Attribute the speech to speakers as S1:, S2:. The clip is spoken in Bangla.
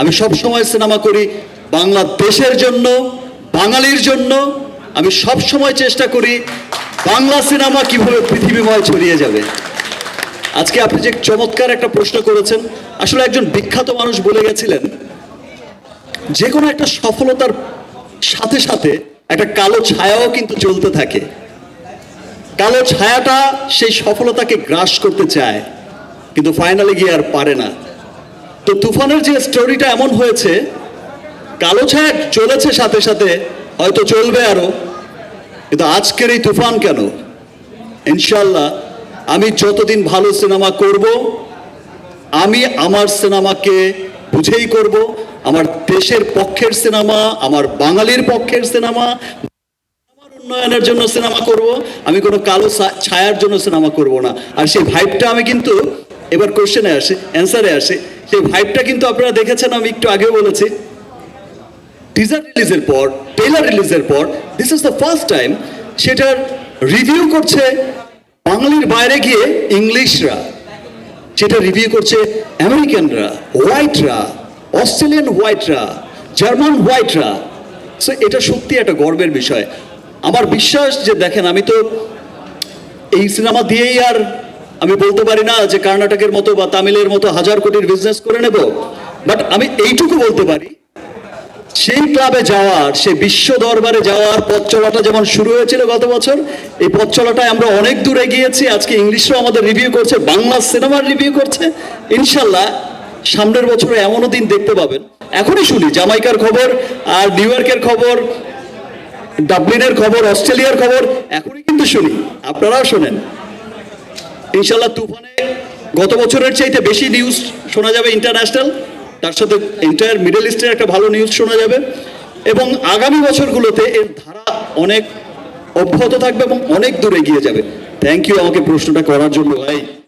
S1: আমি সব সময় সিনেমা করি বাংলাদেশের জন্য, বাঙালির জন্য। আমি সব সময় চেষ্টা করি বাংলা সিনেমা কীভাবে পৃথিবীময় ছড়িয়ে যাবে। আজকে আপনি যে চমৎকার একটা প্রশ্ন করেছেন, আসলে একজন বিখ্যাত মানুষ বলে গেছিলেন, যে কোনো একটা সফলতার সাথে সাথে একটা কালো ছায়াও কিন্তু চলতে থাকে। কালো ছায়াটা সেই সফলতাকে গ্রাস করতে চায়, কিন্তু ফাইনালে গিয়ে আর পারে না। তো তুফানের যে স্টোরিটা এমন হয়েছে, কালো ছায়া চলেছে সাথে সাথে, হয়তো চলবে আরও। কিন্তু আজকের এই তুফান কেন? ইনশাল্লাহ আমি যতদিন ভালো সিনেমা করব, আমি আমার সিনেমাকে বুঝেই করব, আমার দেশের পক্ষের সিনেমা, আমার বাঙালির পক্ষের সিনেমা, আমার উন্নয়নের জন্য সিনেমা করব, আমি কোনো কালো ছায়ার জন্য সিনেমা করব না। আর সেই ভাইবটা আমি কিন্তু এবার কোশ্চেনে আসে অ্যান্সারে আসে। সেই ভাইবটা কিন্তু আপনারা দেখেছেন, আমি একটু আগেও বলেছি। টিজার রিলিজের পর ট্রেলার রিলিজের পর this is the first time সেটার রিভিউ করছে বাঙালির বাইরে গিয়ে ইংলিশরা। সেটা রিভিউ করছে আমেরিকানরা হোয়াইটরা অস্ট্রেলিয়ান হোয়াইটরা জার্মান হোয়াইটরা সো এটা সত্যি একটা গর্বের বিষয়। আমার বিশ্বাস যে দেখেন, আমি তো এই সিনেমা দিয়েই আর আমি বলতে পারি না যে কর্ণাটকের মতো বা তামিলের মতো হাজার কোটির বিজনেস করে নেব বাট আমি এইটুকু বলতে পারি, সেই ক্লাবে যাওয়ার, সেই বিশ্ব দরবারে যাওয়ার পথ চলাটা যেমন শুরু হয়েছিল গত বছর, এই পথ চলাটায় আমরা অনেক দূরে গিয়েছি আজকে ইংলিশরাও আমাদের রিভিউ করছে, বাংলা সিনেমার রিভিউ করছে। ইনশাল্লাহ সামনের বছরে এমনও দিন দেখতে পাবেন। এখনই শুনি, জামাইকার খবর আর নিউ ইয়র্কের খবর, ডাবলিনের খবর, অস্ট্রেলিয়ার খবর, এখনই কিন্তু শুনি। আপনারাও শোনেন। ইনশাল্লাহ তুফানে গত বছরের চাইতে বেশি নিউজ শোনা যাবে ইন্টারন্যাশনাল তার সাথে এন্টায়ার মিডল ইস্টের একটা ভালো নিউজ শোনা যাবে। এবং আগামী বছরগুলোতে এর ধারা অনেক অব্যাহত থাকবে এবং অনেক দূরে এগিয়ে যাবে। থ্যাংক ইউ আমাকে প্রশ্নটা করার জন্য, ভাই।